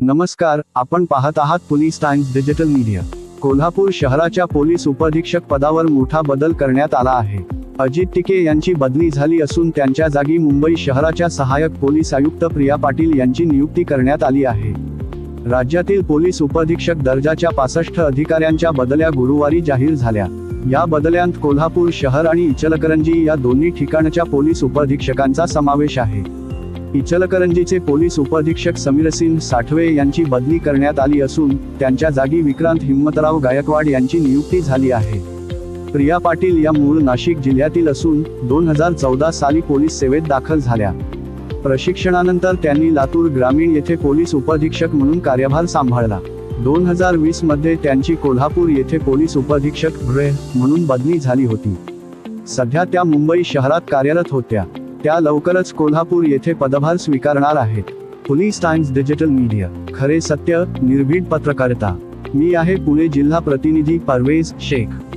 नमस्कार आपण पाहत आहात police times digital media. Kolhapur शहराच्या पोलीस उपअधीक्षक पदावर मोठा बदल करण्यात आला आहे. अजित टिके यांची बदली झाली असून त्यांच्या जागी मुंबई शहराच्या सहाय्यक पोलीस आयुक्त प्रिया पाटील यांची नियुक्ती करण्यात आली आहे. राज्यातील पोलीस उपअधीक्षक दर्जाच्या पासष्ट अधिकाऱ्यांच्या बदल्या गुरुवारी जाहीर झाल्या. या बदल्यांत कोल्हापूर शहर आणि इचलकरंजी या दोन्ही ठिकाणच्या पोलीस उपअधीक्षकांचा समावेश आहे. इचलकरंजीचे पोलीस उपअधीक्षक समीरसिंग साठवे यांची बदली करण्यात आली असून त्यांच्या जागी विक्रांत हिम्मतराव गायकवाड यांची नियुक्ती झाली आहे. प्रिया पाटील या मूळ नाशिक जिल्ह्यातील असून दोन हजार चौदा साली पोलीस सेवेत दाखल झाल्या. प्रशिक्षणानंतर त्यांनी लातूर ग्रामीण येथे पोलीस उपअधीक्षक म्हणून कार्यभार सांभाळला. दोन हजार वीसमध्ये त्यांची कोल्हापूर येथे पोलीस उपअधीक्षक म्हणून बदली झाली होती. सध्या त्या मुंबई शहरात कार्यरत होत्या. त्या लवकरच कोल्हापूर येथे पदभार स्वीकारणार आहेत. Police times digital media. खरे सत्य निर्भीड पत्रकारिता. मी आहे पुणे जिल्हा प्रतिनिधी परवेज शेख.